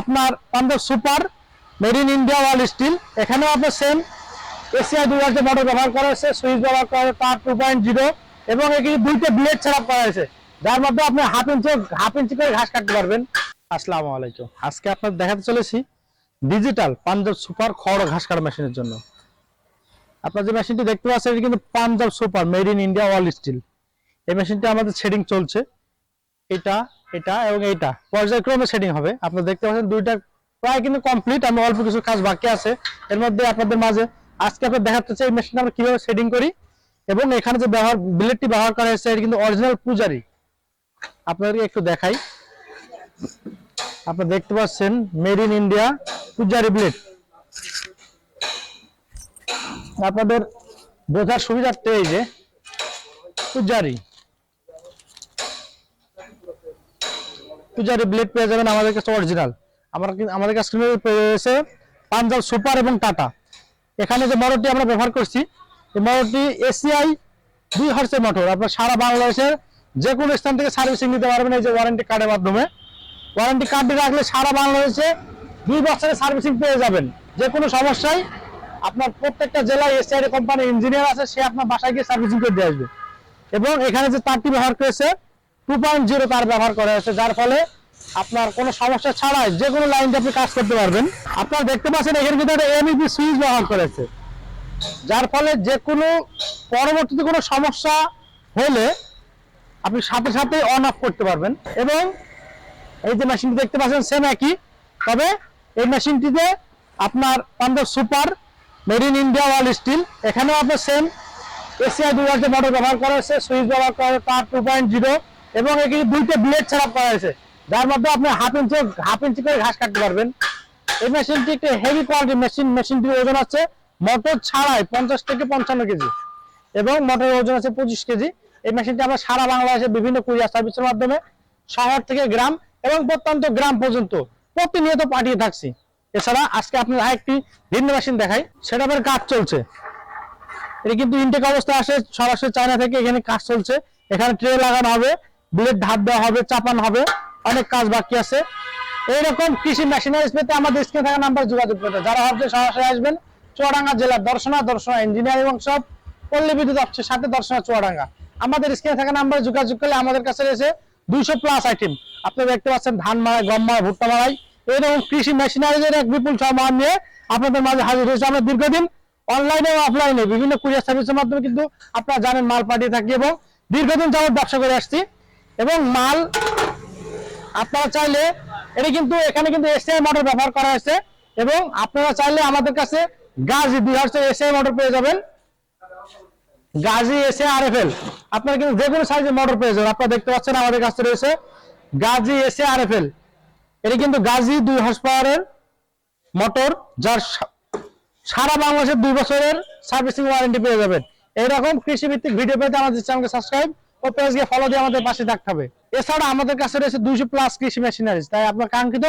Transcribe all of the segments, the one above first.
আপনার Punjab super made in India wall steel এখানেও আপনার সেম এসিআই দুই হাজার মোটর ব্যবহার করা হয়েছে সুইচ ব্যবহার করা হয়েছে তার টু পয়েন্ট জিরো এবং এখানে দুইটা ব্লেড সেট করা হয়েছে, যার মধ্যে আপনি হাফ ইঞ্চি হাফ ইঞ্চি করে ঘাস কাটতে পারবেন। আসসালামু আলাইকুম। আজকে আপনার দেখাতে চলেছি ডিজিটাল পাঞ্জাব সুপার খড় ঘাস কাটা মেশিনের জন্য। আপনার যে মেশিনটি দেখতে পাচ্ছেন, এটি কিন্তু Punjab super made in India wall steel এই মেশিনটি আমাদের শেডিং চলছে। এটা এটা এবং এইটা। পর্যায়ক্রমে সেটিং হবে। আপনারা দেখতে পাচ্ছেন দুইটা প্রায় কিন্তু কমপ্লিট আমি অল্প কিছু কাজ বাকি আছে। এর মধ্যে আপনাদের মাঝে আজকে আপনার দেখাতে চাই এই মেশিনটা আমরা কীভাবে সেটিং করি এবং এখানে যে ব্যবহার ব্লেডটি ব্যবহার করা হয়েছে, এটি কিন্তু অরিজিনাল পূজারি। আপনাদেরকে একটু দেখাই। আপনারা দেখতে পাচ্ছেন made in India Pujari blade আপনাদের বোঝার সুবিধার্থে এই যে পূজারি। পূজারি ব্লেড পেয়ে যাবেন আমাদের কাছে অরিজিনাল আমরা আমাদের কাছে রয়েছে পাঞ্জাব সুপার এবং টাটা। এখানে যে মোটরটি আমরা ব্যবহার করছি, এই মোটরটি এসিআই দুই হর্সের মোটর আপনার সারা বাংলাদেশের যে কোনো স্থান থেকে সার্ভিসিং নিতে পারবেন এই যে ওয়ারেন্টি কার্ডের মাধ্যমে। ওয়ারেন্টি কার্ডটি রাখলে সারা বাংলাদেশে দুই বছরের সার্ভিসিং পেয়ে যাবেন। যে কোনো সমস্যায় আপনার প্রত্যেকটা জেলায় এসিআই কোম্পানির ইঞ্জিনিয়ার আছে, সে আপনার বাসায় গিয়ে সার্ভিসিং করে দিয়ে আসবে। এবং এখানে যে তারটি ব্যবহার করেছে টু পয়েন্ট জিরো তার ব্যবহার করা হয়েছে যার ফলে আপনার কোনো সমস্যা ছাড়াই যে কোনো লাইনটা আপনি কাজ করতে পারবেন। আপনারা দেখতে পাচ্ছেন এখানে কিন্তু একটা এমইপি সুইচ ব্যবহার করেছে। যার ফলে যে কোনো পরবর্তীতে কোনো সমস্যা হলে আপনি সাথে সাথে অন অফ করতে পারবেন। এবং এই যে মেশিনটি দেখতে পাচ্ছেন সেম একই। তবে এই মেশিনটিতে আপনার Punjab super made in India wall steel এখানেও আপনার সেম এসিআই দুই হাজার মোটর ব্যবহার করা হয়েছে সুইচ ব্যবহার করা হয়েছে, তার টু পয়েন্ট জিরো এবং এখানে দুইটা ব্লেড সেট করা হয়েছে। যার মধ্যে আপনি হাফ ইঞ্চি হাফ ইঞ্চি করে ঘাস কাটতে পারবেন। এই মেশিনটি একটি হেভি কোয়ালিটি মেশিন মেশিনটির ওজন আছে মোটর ছাড়াই পঞ্চাশ থেকে পঞ্চান্ন কেজি এবং মোটরের ওজন আছে পঁচিশ কেজি। এই মেশিনটি আমরা সারা বাংলাদেশে বিভিন্ন কুরিয়ার সার্ভিসের মাধ্যমে শহর থেকে গ্রাম এবং প্রত্যন্ত গ্রাম পর্যন্ত প্রতিনিয়ত পাঠিয়ে থাকছি। এছাড়া আজকে আপনার আরেকটি ভিন্ন মেশিন দেখাই। সেটা কাজ চলছে। এটা কিন্তু ইনটেক অবস্থায় আসে সরাসরি চায়না থেকে এখানে কাজ চলছে। এখানে ট্রে লাগানো হবে। ব্লেড ধাপ দেওয়া হবে, চাপান হবে। অনেক কাজ বাকি আছে। এইরকম কৃষি মেশিনারিজ পেতে আমাদের স্ক্রিনে থাকা নাম্বার যোগাযোগ করতে যারা ভাবছে সরাসরি আসবেন, চুয়াডাঙ্গা জেলার দর্শনা দর্শনা ইঞ্জিনিয়ারিং সব পল্লী বিদ্যুৎ অফিসের সাথে দর্শনা চুয়াডাঙ্গা। আমাদের স্ক্রিনে থাকা নাম্বারে যোগাযোগ করলে আমাদের কাছে রয়েছে দুইশো প্লাস আইটেম আপনারা দেখতে পাচ্ছেন ধান মারাই গম মারাই ভুট্টা মারাই এইরকম কৃষি মেশিনারিজের এক বিপুল সমাহার নিয়ে আপনাদের মাঝে হাজির হয়েছে আমরা দীর্ঘদিন অনলাইনে এবং অফলাইনে বিভিন্ন কুরিয়ার সার্ভিসের মাধ্যমে কিন্তু আপনারা জানেন মাল পাঠিয়ে থাকি এবং দীর্ঘদিন যাবত ব্যবসা করে আসছি। এবং মাল আপনারা চাইলে, এটা কিন্তু এখানে কিন্তু এসআই মোটর ব্যবহার করা হয়েছে এবং আপনারা চাইলে আমাদের কাছে গাজি দুই হাজার এসআই মোটর পেয়ে যাবেন। গাজি এসে আর এফ এল আপনারা কিন্তু যে কোনো সাইজের মোটর পেয়ে যাবেন। আপনারা দেখতে পাচ্ছেন আমাদের কাছে রয়েছে গাজি এসে আর এফ এল এটা কিন্তু গাজি দুই হর্স পাওয়ারের মোটর যার সারা বাংলাদেশের দুই বছরের সার্ভিসিং ওয়ারেন্টি পেয়ে যাবেন। এইরকম কৃষি ভিত্তিক ভিডিও পেতে আমাদের চ্যানেলকে সাবস্ক্রাইব ও পেজকে ফলো দিয়ে আমাদের পাশে থাকতে হবে। এছাড়া আমাদের কাছে রয়েছে দুইশো প্লাস কৃষি মেশিনারিজ তাই আপনার কাঙ্ক্ষিত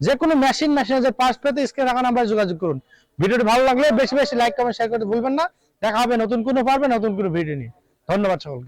যে কোনো মেশিন মেশিনারিজের পাশ পেতে স্ক্রিনে রাখা নাম্বারে যোগাযোগ করুন। ভিডিওটি ভালো লাগলে বেশি বেশি লাইক কমেন্ট শেয়ার করতে ভুলবেন না। দেখা হবে নতুন কোনো পারবে, নতুন কোনো ভিডিও নিয়ে। ধন্যবাদ সকলকে।